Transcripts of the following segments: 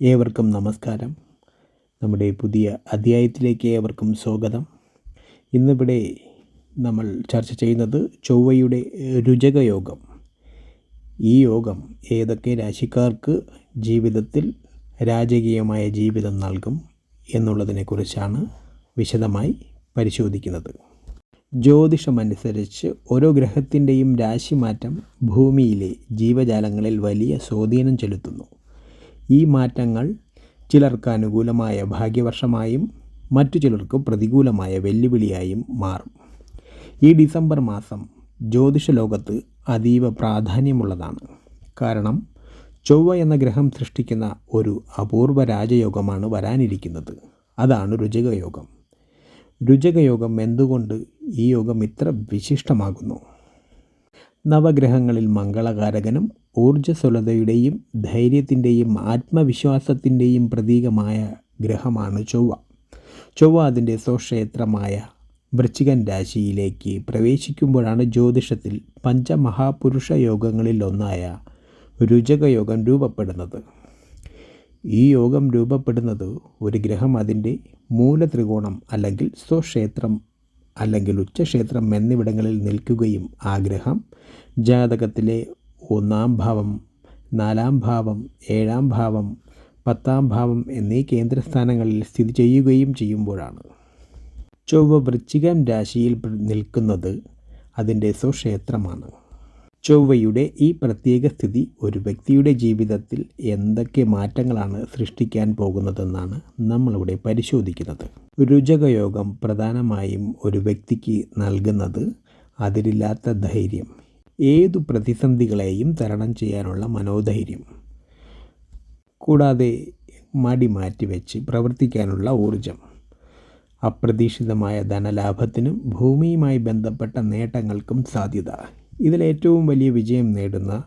ഏവർക്കും നമസ്കാരം. നമ്മുടെ പുതിയ അധ്യായത്തിലേക്ക് ഏവർക്കും സ്വാഗതം. ഇന്നിവിടെ നമ്മൾ ചർച്ച ചെയ്യുന്നത് ചൊവ്വയുടെ രുചകയോഗം. ഈ യോഗം ഏതൊക്കെ രാശിക്കാർക്ക് ജീവിതത്തിൽ രാജകീയമായ ജീവിതം നൽകും എന്നുള്ളതിനെക്കുറിച്ചാണ് വിശദമായി പരിശോധിക്കുന്നത്. ജ്യോതിഷമനുസരിച്ച് ഓരോ ഗ്രഹത്തിന്റെയും രാശിമാറ്റം ഭൂമിയിലെ ജീവജാലങ്ങളിൽ വലിയ സ്വാധീനം ചെലുത്തുന്നു. ഈ മാറ്റങ്ങൾ ചിലർക്ക് അനുകൂലമായ ഭാഗ്യവർഷമായും മറ്റു ചിലർക്ക് പ്രതികൂലമായ വെല്ലുവിളിയായും മാറും. ഈ ഡിസംബർ മാസം ജ്യോതിഷ ലോകത്ത് അതീവ പ്രാധാന്യമുള്ളതാണ്. കാരണം ചൊവ്വ എന്ന ഗ്രഹം സൃഷ്ടിക്കുന്ന ഒരു അപൂർവ രാജയോഗമാണ് വരാനിരിക്കുന്നത്. അതാണ് രുചകയോഗം. രുചകയോഗം എന്തുകൊണ്ട് ഈ യോഗം ഇത്ര വിശിഷ്ടമാകുന്നു? നവഗ്രഹങ്ങളിൽ മംഗളകാരകനും ഊർജസ്വലതയുടെയും ധൈര്യത്തിന്റെയും ആത്മവിശ്വാസത്തിന്റെയും പ്രതീകമായ ഗ്രഹമാണ് ചൊവ്വ. ചൊവ്വ അതിന്റെ സ്വക്ഷേത്രമായ വൃശ്ചികൻ രാശിയിലേക്ക് പ്രവേശിക്കുമ്പോഴാണ് ജ്യോതിഷത്തിൽ പഞ്ചമഹാപുരുഷ യോഗങ്ങളിൽ ഒന്നായ രുചകയോഗം രൂപപ്പെടുന്നത്. ഈ യോഗം രൂപപ്പെടുന്നത് ഒരു ഗ്രഹം അതിന്റെ മൂലത്രികോണം അല്ലെങ്കിൽ സ്വക്ഷേത്രം അല്ലെങ്കിൽ ഉച്ചക്ഷേത്രം എന്നിവിടങ്ങളിൽ നിൽക്കുകയും ആ ഗ്രഹം ജാതകത്തിലെ ഒന്നാം ഭാവം നാലാം ഭാവം ഏഴാം ഭാവം പത്താം ഭാവം എന്നീ കേന്ദ്രസ്ഥാനങ്ങളിൽ സ്ഥിതി ചെയ്യുകയും ചെയ്യുമ്പോഴാണ്. ചൊവ്വ വൃശ്ചികം രാശിയിൽ നിൽക്കുന്നത് അതിന്റെ സ്വക്ഷേത്രമാണ്. ചൊവ്വയുടെ ഈ പ്രത്യേക സ്ഥിതി ഒരു വ്യക്തിയുടെ ജീവിതത്തിൽ എന്തൊക്കെ മാറ്റങ്ങളാണ് സൃഷ്ടിക്കാൻ പോകുന്നതെന്നാണ് നമ്മളിവിടെ പരിശോധിക്കുന്നത്. രുചകയോഗം പ്രധാനമായും ഒരു വ്യക്തിക്ക് നൽകുന്നത് അതിരില്ലാത്ത ധൈര്യം. ഏതു പ്രതിസന്ധികളെയും തരണം ചെയ്യാനുള്ള മനോധൈര്യം. കൂടാതെ മടി മാറ്റിവെച്ച് പ്രവർത്തിക്കാനുള്ള ഊർജം അപ്രതീക്ഷിതമായ ധനലാഭത്തിനും ഭൂമിയുമായി ബന്ധപ്പെട്ട നേട്ടങ്ങൾക്കും സാധ്യത. ഇതിലേറ്റവും വലിയ വിജയം നേടുന്ന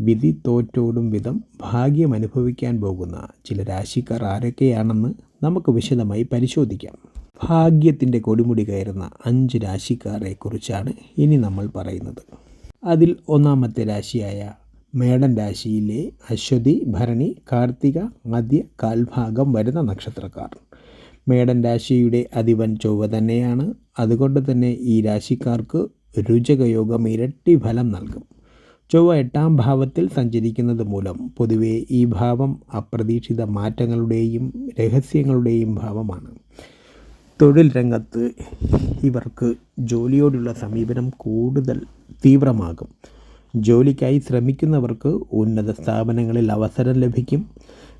വിധി തോറ്റോടും വിധം ഭാഗ്യം അനുഭവിക്കാൻ പോകുന്ന ചില രാശിക്കാർ ആരൊക്കെയാണെന്ന് നമുക്ക് വിശദമായി പരിശോധിക്കാം. ഭാഗ്യത്തിന്റെ കൊടുമുടി കയറുന്ന അഞ്ച് രാശിക്കാരെക്കുറിച്ചാണ് ഇനി നമ്മൾ പറയുന്നത്. അതിൽ ഒന്നാമത്തെ രാശിയായ മേടൻ രാശിയിലെ അശ്വതി ഭരണി കാർത്തിക മധ്യ കാൽഭാഗം വരുന്ന നക്ഷത്രക്കാർ. മേടൻ രാശിയുടെ അധിപൻ ചൊവ്വ തന്നെയാണ്. അതുകൊണ്ട് തന്നെ ഈ രാശിക്കാർക്ക് രുചകയോഗം ഇരട്ടി ഫലം നൽകും. ചൊവ്വ എട്ടാം ഭാവത്തിൽ സഞ്ചരിക്കുന്നത് മൂലം പൊതുവേ ഈ ഭാവം അപ്രതീക്ഷിത മാറ്റങ്ങളുടെയും രഹസ്യങ്ങളുടെയും ഭാവമാണ്. തൊഴിൽ രംഗത്ത് ഇവർക്ക് ജോലിയോടുള്ള സമീപനം കൂടുതൽ തീവ്രമാകും. ജോലിക്കായി ശ്രമിക്കുന്നവർക്ക് ഉന്നത സ്ഥാപനങ്ങളിൽ അവസരം ലഭിക്കും.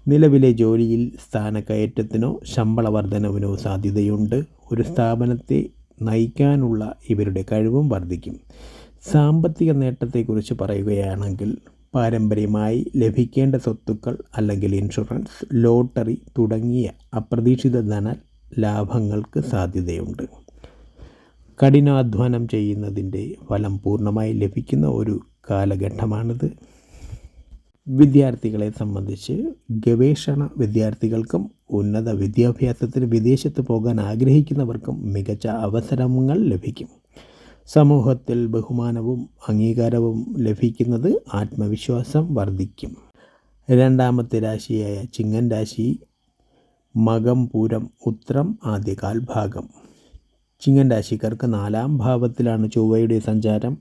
നിലവിലെ ജോലിയിൽ സ്ഥാനക്കയറ്റത്തിനോ ശമ്പള വർധനവിനോ സാധ്യതയുണ്ട്. ഒരു സ്ഥാപനത്തെ നയിക്കാനുള്ള ഇവരുടെ കഴിവും വർദ്ധിക്കും സാമ്പത്തിക നേട്ടത്തെക്കുറിച്ച് പറയുകയാണെങ്കിൽ പാരമ്പര്യമായി ലഭിക്കേണ്ട സ്വത്തുക്കൾ അല്ലെങ്കിൽ ഇൻഷുറൻസ് ലോട്ടറി തുടങ്ങിയ അപ്രതീക്ഷിത ധന ലാഭങ്ങൾക്ക് സാധ്യതയുണ്ട്. കഠിനാധ്വാനം ചെയ്യുന്നതിന്റെ ഫലം പൂർണമായി ലഭിക്കുന്ന ഒരു കാലഘട്ടമാണിത്. വിദ്യാർത്ഥികളെ സംബന്ധിച്ച് ഗവേഷണ വിദ്യാർത്ഥികൾക്കും ഉന്നത വിദ്യാഭ്യാസത്തിന് വിദേശത്ത് പോകാൻ ആഗ്രഹിക്കുന്നവർക്കും മികച്ച അവസരങ്ങൾ ലഭിക്കും. സമൂഹത്തിൽ ബഹുമാനവും അംഗീകാരവും ലഭിക്കുന്നത് ആത്മവിശ്വാസം വർദ്ധിക്കും. രണ്ടാമത്തെ രാശിയായ ചിങ്ങൻ രാശി മകം പൂരം ഉത്രം ആദ്യകാൽ ഭാഗം ചിങ്ങൻ രാശിക്കാർക്ക് നാലാം ഭാവത്തിലാണ് ചൊവ്വയുടെ സഞ്ചാരം.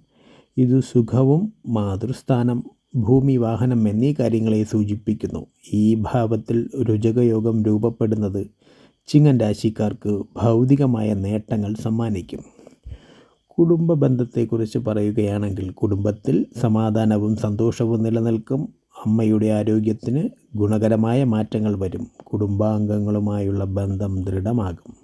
ഇത് സുഖവും മാതൃസ്ഥാനം ഭൂമി വാഹനം എന്നീ കാര്യങ്ങളെ സൂചിപ്പിക്കുന്നു. ഈ ഭാവത്തിൽ രുചകയോഗം രൂപപ്പെടുന്നത് ചിങ്ങൻ രാശിക്കാർക്ക് ഭൗതികമായ നേട്ടങ്ങൾ സമ്മാനിക്കും. കുടുംബ ബന്ധത്തെക്കുറിച്ച് പറയുകയാണെങ്കിൽ കുടുംബത്തിൽ സമാധാനവും സന്തോഷവും നിലനിൽക്കും. അമ്മയുടെ ആരോഗ്യത്തിന് ഗുണകരമായ മാറ്റങ്ങൾ വരും. കുടുംബാംഗങ്ങളുമായുള്ള ബന്ധം ദൃഢമാകും.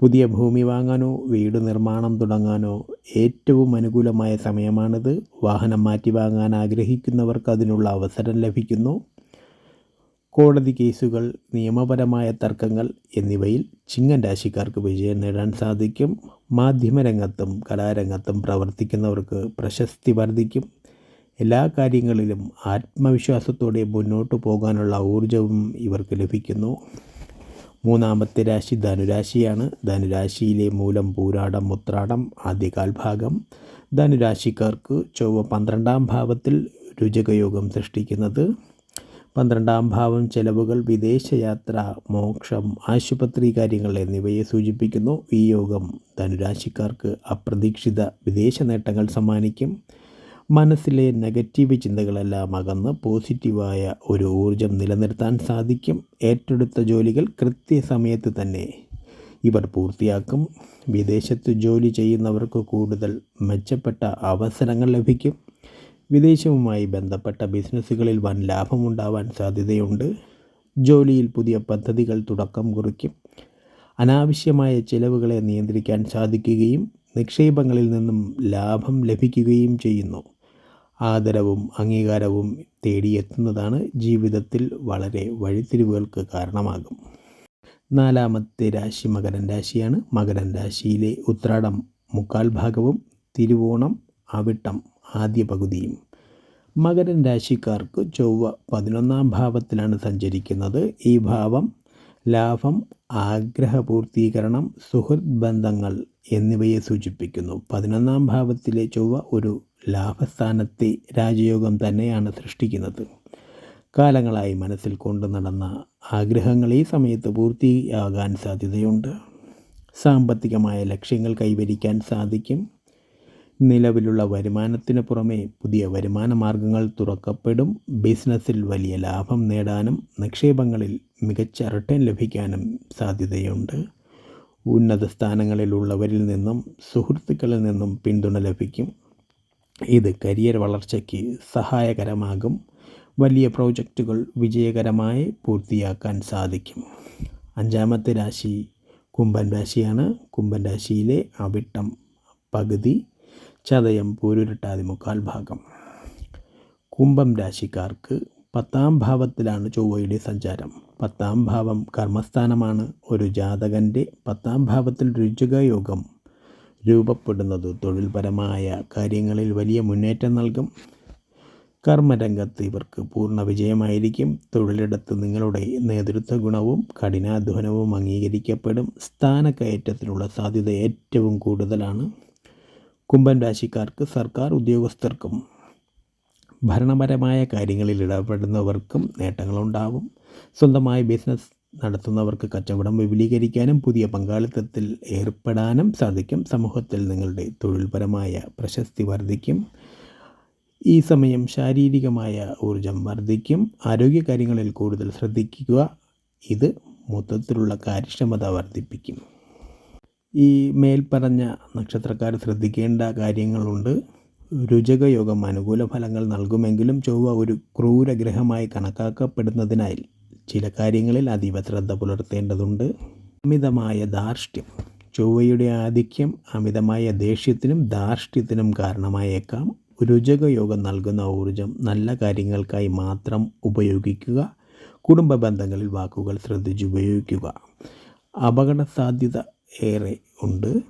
പുതിയ ഭൂമി വാങ്ങാനോ വീട് നിർമ്മാണം തുടങ്ങാനോ ഏറ്റവും അനുകൂലമായ സമയമാണിത്. വാഹനം മാറ്റി വാങ്ങാൻ ആഗ്രഹിക്കുന്നവർക്ക് അതിനുള്ള അവസരം ലഭിക്കുന്നു. കോടതി കേസുകൾ നിയമപരമായ തർക്കങ്ങൾ എന്നിവയിൽ ചിങ്ങൻ രാശിക്കാർക്ക് വിജയം നേടാൻ സാധിക്കും. മാധ്യമരംഗത്തും കലാരംഗത്തും പ്രവർത്തിക്കുന്നവർക്ക് പ്രശസ്തി വർദ്ധിക്കും. എല്ലാ കാര്യങ്ങളിലും ആത്മവിശ്വാസത്തോടെ മുന്നോട്ട് പോകാനുള്ള ഊർജവും ഇവർക്ക് ലഭിക്കുന്നു. മൂന്നാമത്തെ രാശി ധനുരാശിയാണ്. ധനുരാശിയിലെ മൂലം പൂരാടം മുത്രാടം ആദ്യകാൽ ഭാഗം. ധനുരാശിക്കാർക്ക് ചൊവ്വ പന്ത്രണ്ടാം ഭാവത്തിൽ രുചകയോഗം സൃഷ്ടിക്കുന്നത്. പന്ത്രണ്ടാം ഭാവം ചെലവുകൾ വിദേശയാത്ര മോക്ഷം ആശുപത്രി കാര്യങ്ങൾ എന്നിവയെ സൂചിപ്പിക്കുന്നു. ഈ യോഗം ധനുരാശിക്കാർക്ക് അപ്രതീക്ഷിത വിദേശ നേട്ടങ്ങൾ സമ്മാനിക്കും. മനസ്സിലെ നെഗറ്റീവ് ചിന്തകളെല്ലാം അകന്ന് പോസിറ്റീവായ ഒരു ഊർജം നിലനിർത്താൻ സാധിക്കും. ഏറ്റെടുത്ത ജോലികൾ കൃത്യസമയത്ത് തന്നെ ഇവർ പൂർത്തിയാക്കും. വിദേശത്ത് ജോലി ചെയ്യുന്നവർക്ക് കൂടുതൽ മെച്ചപ്പെട്ട അവസരങ്ങൾ ലഭിക്കും. വിദേശവുമായി ബന്ധപ്പെട്ട ബിസിനസ്സുകളിൽ വൻ ലാഭമുണ്ടാവാൻ സാധ്യതയുണ്ട്. ജോലിയിൽ പുതിയ പദ്ധതികൾ തുടക്കം കുറിക്കും. അനാവശ്യമായ ചിലവുകളെ നിയന്ത്രിക്കാൻ സാധിക്കുകയും നിക്ഷേപങ്ങളിൽ നിന്നും ലാഭം ലഭിക്കുകയും ചെയ്യുന്നു. ആദരവും അംഗീകാരവും തേടിയെത്തുന്നതാണ് ജീവിതത്തിൽ വളരെ വഴിത്തിരിവുകൾക്ക് കാരണമാകും. നാലാമത്തെ രാശി മകരൻ രാശിയാണ്. മകരൻ രാശിയിലെ ഉത്രാടം മുക്കാൽ ഭാഗവും തിരുവോണം അവിട്ടം ആദ്യ പകുതിയും. മകരൻ രാശിക്കാർക്ക് ചൊവ്വ പതിനൊന്നാം ഭാവത്തിലാണ് സഞ്ചരിക്കുന്നത്. ഈ ഭാവം ലാഭം ആഗ്രഹപൂർത്തീകരണം സുഹൃത് ബന്ധങ്ങൾ എന്നിവയെ സൂചിപ്പിക്കുന്നു. പതിനൊന്നാം ഭാവത്തിലെ ചൊവ്വ ഒരു ലാഭസ്ഥാനത്തെ രാജയോഗം തന്നെയാണ് സൃഷ്ടിക്കുന്നത്. കാലങ്ങളായി മനസ്സിൽ കൊണ്ടു നടന്ന ആഗ്രഹങ്ങൾ ഈ സമയത്ത് പൂർത്തിയാകാൻ സാധ്യതയുണ്ട്. സാമ്പത്തികമായ ലക്ഷ്യങ്ങൾ കൈവരിക്കാൻ സാധിക്കും. നിലവിലുള്ള വരുമാനത്തിന് പുറമെ പുതിയ വരുമാന മാർഗങ്ങൾ തുറക്കപ്പെടും. ബിസിനസ്സിൽ വലിയ ലാഭം നേടാനും നിക്ഷേപങ്ങളിൽ മികച്ച റിട്ടേൺ ലഭിക്കാനും സാധ്യതയുണ്ട്. ഉന്നത സ്ഥാനങ്ങളിലുള്ളവരിൽ നിന്നും സുഹൃത്തുക്കളിൽ നിന്നും പിന്തുണ ലഭിക്കും. ഇത് കരിയർ വളർച്ചയ്ക്ക് സഹായകരമാകും. വലിയ പ്രോജക്റ്റുകൾ വിജയകരമായി പൂർത്തിയാക്കാൻ സാധിക്കും. അഞ്ചാമത്തെ രാശി കുംഭൻ രാശിയാണ്. കുംഭൻ രാശിയിലെ അവിട്ടം പകുതി ചതയം പൂരുരുട്ടാതി മുക്കാൽ ഭാഗം. കുംഭം രാശിക്കാർക്ക് പത്താം ഭാവത്തിലാണ് ചൊവ്വയുടെ സഞ്ചാരം. പത്താം ഭാവം കർമ്മസ്ഥാനമാണ് ഒരു ജാതകന്റെ പത്താം ഭാവത്തിൽ രുചികയോഗം രൂപപ്പെടുന്നത്. തൊഴിൽപരമായ കാര്യങ്ങളിൽ വലിയ മുന്നേറ്റം നൽകും. കർമ്മരംഗത്ത് ഇവർക്ക് പൂർണ വിജയമായിരിക്കും. തൊഴിലിടത്ത് നിങ്ങളുടെ നേതൃത്വ ഗുണവും കഠിനാധ്വാനവും അംഗീകരിക്കപ്പെടും. സ്ഥാനക്കയറ്റത്തിനുള്ള സാധ്യത ഏറ്റവും കൂടുതലാണ്. കുംഭൻ രാശിക്കാർക്ക് സർക്കാർ ഉദ്യോഗസ്ഥർക്കും ഭരണപരമായ കാര്യങ്ങളിൽ ഇടപെടുന്നവർക്കും നേട്ടങ്ങളുണ്ടാവും. സ്വന്തമായി ബിസിനസ് നടത്തുന്നവർക്ക് കച്ചവടം വിപുലീകരിക്കാനും പുതിയ പങ്കാളിത്തത്തിൽ ഏർപ്പെടാനും സാധിക്കും. സമൂഹത്തിൽ നിങ്ങളുടെ തൊഴിൽപരമായ പ്രശസ്തി വർദ്ധിക്കും. ഈ സമയം ശാരീരികമായ ഊർജം വർദ്ധിക്കും. ആരോഗ്യകാര്യങ്ങളിൽ കൂടുതൽ ശ്രദ്ധിക്കുക. ഇത് മൊത്തത്തിലുള്ള കാര്യക്ഷമത വർദ്ധിപ്പിക്കും. ഈ മേൽപ്പറഞ്ഞ നക്ഷത്രക്കാർ ശ്രദ്ധിക്കേണ്ട കാര്യങ്ങളുണ്ട്. രുചകയോഗം അനുകൂല ഫലങ്ങൾ നൽകുമെങ്കിലും ചൊവ്വ ഒരു ക്രൂരഗ്രഹമായി കണക്കാക്കപ്പെടുന്നതിനാൽ ചില കാര്യങ്ങളിൽ അതീവ ശ്രദ്ധ പുലർത്തേണ്ടതുണ്ട്. അമിതമായ ധാർഷ്ട്യം. ചൊവ്വയുടെ ആധിക്യം അമിതമായ ദേഷ്യത്തിനും ധാർഷ്ട്യത്തിനും കാരണമായേക്കാം. രുചകയോഗം നൽകുന്ന ഊർജം നല്ല കാര്യങ്ങൾക്കായി മാത്രം ഉപയോഗിക്കുക. കുടുംബ ബന്ധങ്ങളിൽ വാക്കുകൾ ശ്രദ്ധിച്ച് ഉപയോഗിക്കുക. അപകട സാധ്യത ഏറെ ഉണ്ട്.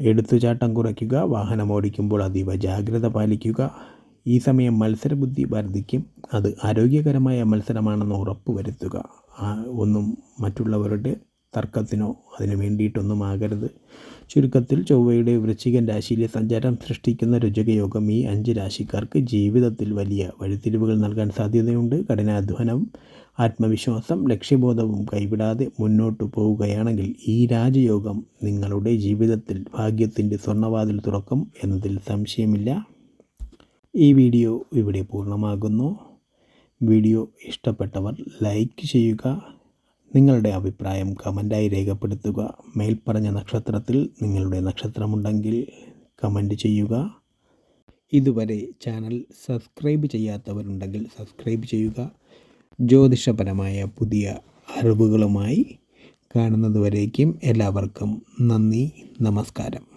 എടുത്തുചാട്ടം കുറയ്ക്കുക. വാഹനം ഓടിക്കുമ്പോൾ അതീവ ജാഗ്രത പാലിക്കുക. ഈ സമയം മത്സരബുദ്ധി വർദ്ധിക്കും അത് ആരോഗ്യകരമായ മത്സരമാണെന്ന് ഉറപ്പ് വരുത്തുക. ഒന്നും മറ്റുള്ളവരുടെ തർക്കത്തിനോ അതിനു വേണ്ടിയിട്ടൊന്നും ആകരുത്. ചുരുക്കത്തിൽ ചൊവ്വയുടെ വൃശ്ചികൻ രാശിയിലെ സഞ്ചാരം സൃഷ്ടിക്കുന്ന രുചകയോഗം ഈ അഞ്ച് രാശിക്കാർക്ക് ജീവിതത്തിൽ വലിയ വഴിത്തിരിവുകൾ നൽകാൻ സാധ്യതയുണ്ട്. കഠിനാധ്വാനം ആത്മവിശ്വാസം ലക്ഷ്യബോധവും കൈവിടാതെ മുന്നോട്ട് പോവുകയാണെങ്കിൽ ഈ രാജയോഗം നിങ്ങളുടെ ജീവിതത്തിൽ ഭാഗ്യത്തിന്റെ സ്വർണവാതിൽ തുറക്കും എന്നതിൽ സംശയമില്ല. ഈ വീഡിയോ ഇവിടെ പൂർണമാകുന്നു. വീഡിയോ ഇഷ്ടപ്പെട്ടവർ ലൈക്ക് ചെയ്യുക നിങ്ങളുടെ അഭിപ്രായം കമന്റായി രേഖപ്പെടുത്തുക. മേൽപ്പറഞ്ഞ നക്ഷത്രത്തിൽ നിങ്ങളുടെ നക്ഷത്രമുണ്ടെങ്കിൽ കമന്റ് ചെയ്യുക. ഇതുവരെ ചാനൽ സബ്സ്ക്രൈബ് ചെയ്യാത്തവരുണ്ടെങ്കിൽ സബ്സ്ക്രൈബ് ചെയ്യുക. ജ്യോതിഷപരമായ പുതിയ അറിവുകളുമായി കാണുന്നതുവരേക്കും എല്ലാവർക്കും നന്ദി നമസ്കാരം.